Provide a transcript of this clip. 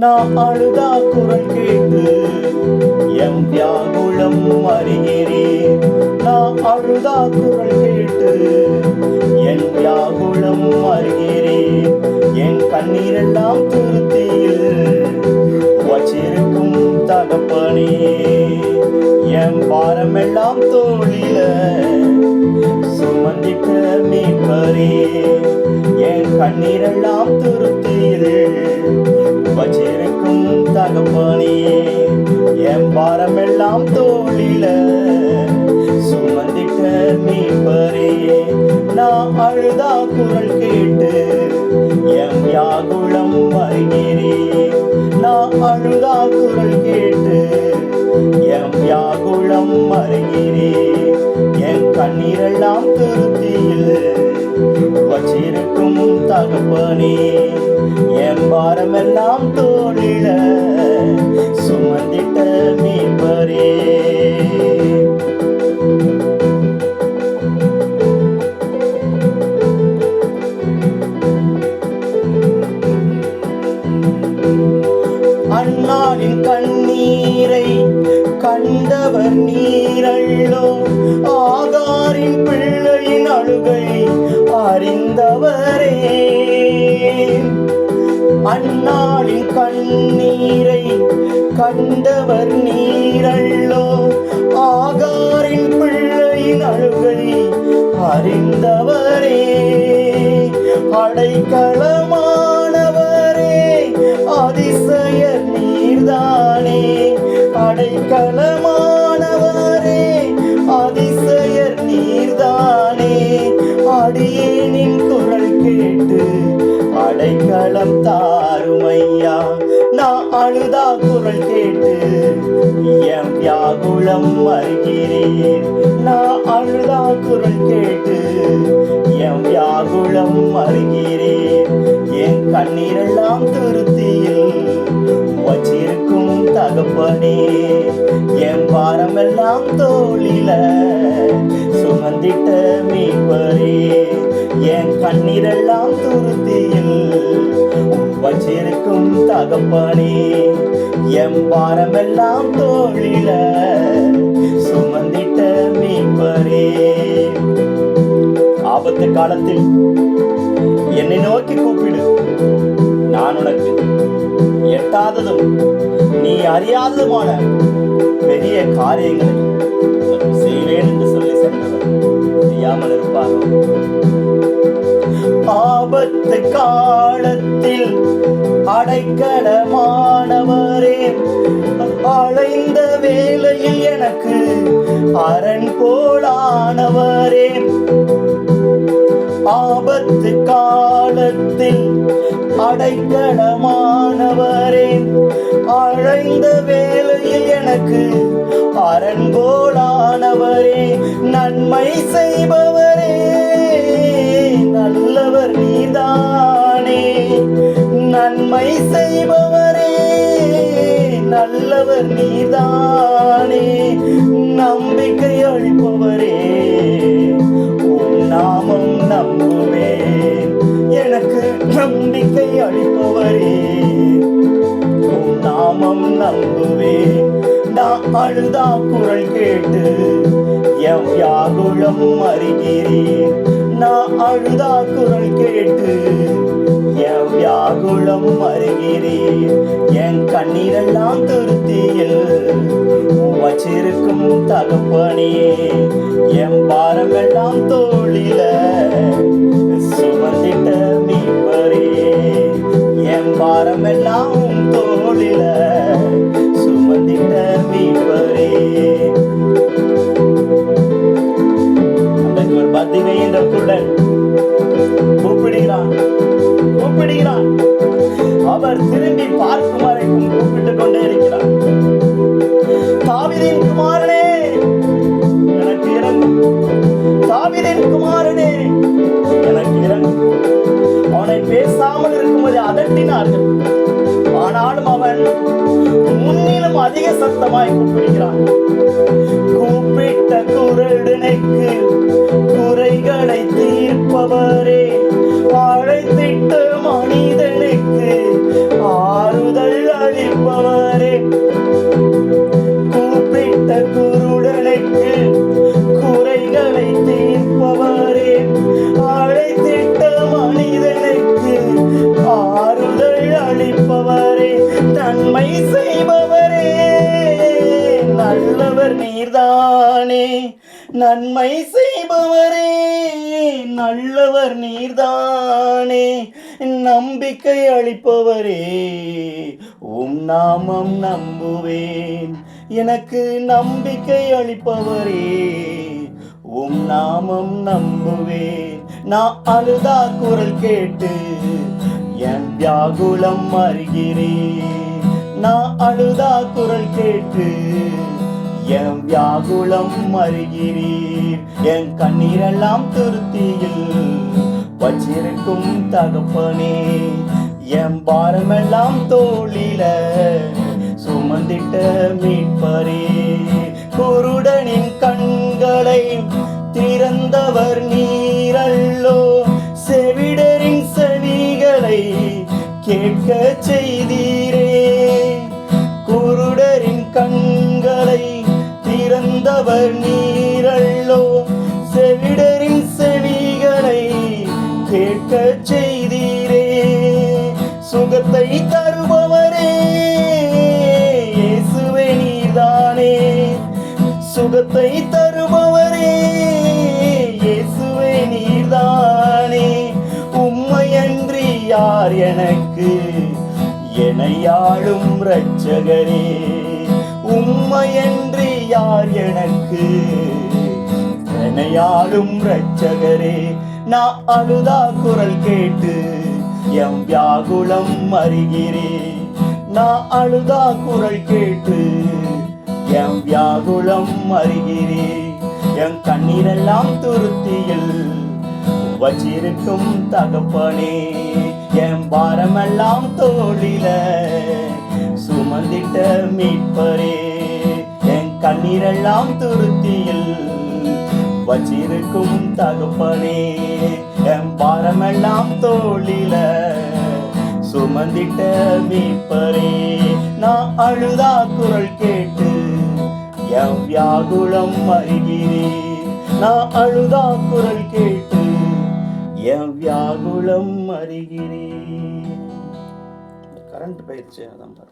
நான் அழுதா குரல் கேட்டு எம் தியாகுளம் அறிகிறேன் நான் அழுதா குரல் கேட்டு என் தியாகுளம் அறிகிறேன் என் கண்ணீரெல்லாம் திருத்தியில் வச்சிருக்கும் தகப்பனே. என் பாரமெல்லாம் தோளில சுமந்திட்ட மீட்பரே. என் கண்ணீரெல்லாம் திருத்தி தகப்பனே என் பாரமெல்லாம் தோழில சுமந்திட்ட நீ மீட்பரே நான் அழுதா குரல் கேட்டு எம் யாகுளம் வருகிறேன் நான் அழுதா குரல் கேட்டு எம் வியாகுளம் வருகிறே என் கண்ணீரெல்லாம் திருத்தியில் வச்சிருக்கும் தகப்பனே என் பாரமெல்லாம் தோழில ஆண்டவர் நீரள்ளோ ஆகாரின் பிள்ளையின் அழுகை அறிந்தவரே. அண்ணாளின் கண்ணீரை கண்டவர் நீரள்ளோ ஆகாரின் பிள்ளையின் அழுகை அறிந்தவரே. அடைக்கலமானவரே. அதிசய நீர்தானே. அடைக்கல தாருமையா? நான் அழுதா குரல் கேட்டு என் வியாகுளம் வருகிறேன் நான் அழுதா குரல் கேட்டு என் வியாகுளம் வருகிறேன் என் கண்ணீரெல்லாம் திருத்தியில் வச்சிருக்கும் தகப்பனே என் பாரமெல்லாம் தோழில சுமந்திட்ட மீட்பரே என் கண்ணீரெல்லாம் துருத்தியில் வச்சிருக்கும் தகப்பனே. எம் பாரமெல்லாம் தோழில சுமந்திட்ட மீட்பரே. ஆபத்து காலத்தில் என்னை நோக்கி கூப்பிடு. நான் உனக்கு எட்டாததும் நீ அறியாததுமான பெரிய காரியங்களை செய்வேன் என்று சொல்லி சென்றவர். செய்யாமல் இருப்பாரோ? ஆபத்து காலத்தில் அடைக்கலமானவரே அழைந்த வேலையில் எனக்கு அரண் போலானவரே. ஆபத்து காலத்தில் அடைக்கலமானவரே அழைந்த வேலையில் எனக்கு அரண் போலானவரே. நன்மை செய்பவர் உள்ளவர் நீதானே நன்மை செய்பவரே நல்லவர் நீதானே நம்பிக்கை அளிப்பவரே உம் நாமம் நம்புவே எனக்கு நம்பிக்கை அளிப்பவரே உம் நாமம் நம்புவே நான் அழுதா குரல் கேட்டு என் வியாகுளம் அறிகிறேன். அண்ணா அழுதா குரல் கேட்டு? என் வியாகுளம் அறிகிறேன் என் கண்ணீரெல்லாம் திருத்தியில் வச்சிருக்கும் தகப்பனே என் பாரமெல்லாம் தோழில சுமந்திட்ட மீட்பரே என் பாரமெல்லாம் தோழில கூப்பிடுகிறார். அவர் திரும்பி பார்க்கும் வரைக்கும் கூப்பிட்டுக் கொண்டே இருக்கிறார். தாவிதின் குமாரனே எனக்கு இறங்கு. தாவிதின் குமாரனே எனக்கு இறங்கு. அவனை பேசாமல் இருக்கும்போது அதட்டினார்கள். ஆனாலும் அவன் முன்னிலும் அதிக சத்தமாய் கூப்பிடுகிறான். கூப்பிட்ட குரலுடனைக்கு குறைகளை தீர்ப்பவரே. மனிதனுக்கு ஆறுதல் அளிப்பவரே கூப்பிட்ட குருடனுக்கு குறைகளை தீர்ப்பவரே. அழைத்திட்ட மனிதனுக்கு ஆறுதல் அளிப்பவரே. நன்மை செய்பவரே. நல்லவர் நீர்தானே. நன்மை செய்பவரே நல்லவர் நீர்தானே நம்பிக்கை அளிப்பவரே உம் நாமம் நம்புவேன். எனக்கு நம்பிக்கை அளிப்பவரே உம் நாமம் நம்புவேன். நான் அழுதா குரல் கேட்டு என் வியாகுலம் அறிகிறேன். நான் அழுதா குரல் கேட்டு என் வியாகுலம் அறிகிறீர் என் கண்ணீரெல்லாம் துருத்தியில் வச்சிருக்கும் தகப்பனே. என் பாரமெல்லாம் தோளில சுமந்திட்ட மீட்பரே. குருடனின் கண்களை திறந்தவர் நீரல்லோ. செவிடரின் செவிகளை கேட்க அவர் நீரல்லோ செவிடரின் செவிகளை கேட்க செய்தீரே. சுகத்தை தருபவரே இயேசுவே நீர்தானே. சுகத்தை தருபவரே இயேசுவே நீர்தானே. உம்மையன்றி யார் எனக்கு எனையாளும் இரட்சகரே. உம்மையன்றி யார் எனக்கு? என்னையாளும் ரட்சகரே நான் அழுதா குரல் கேட்டு எம் வியாகுலம் அறிகிறே. நான் அழுதா குரல் கேட்டு எம் வியாகுலம் அறிகிறே. என் கண்ணீரெல்லாம் துருத்தியில் வச்சிருக்கும் தகப்பனே என் பாரமெல்லாம் தோழில சுமந்திட்ட மீட்பரே. கண்ணீரெல்லாம் துருத்தியில் வச்சிருக்கும் தகப்பனே. என் பாரமெல்லாம் தோழில சுமந்திட்ட மீட்பரே நான் அழுதா குரல் கேட்டு என் வியாகுளம் அறிகிறே நான் அழுதா குரல் கேட்டு என் வியாகுளம் அறிகிறே கரண்ட் பயிற்சி அதான் பாருங்க.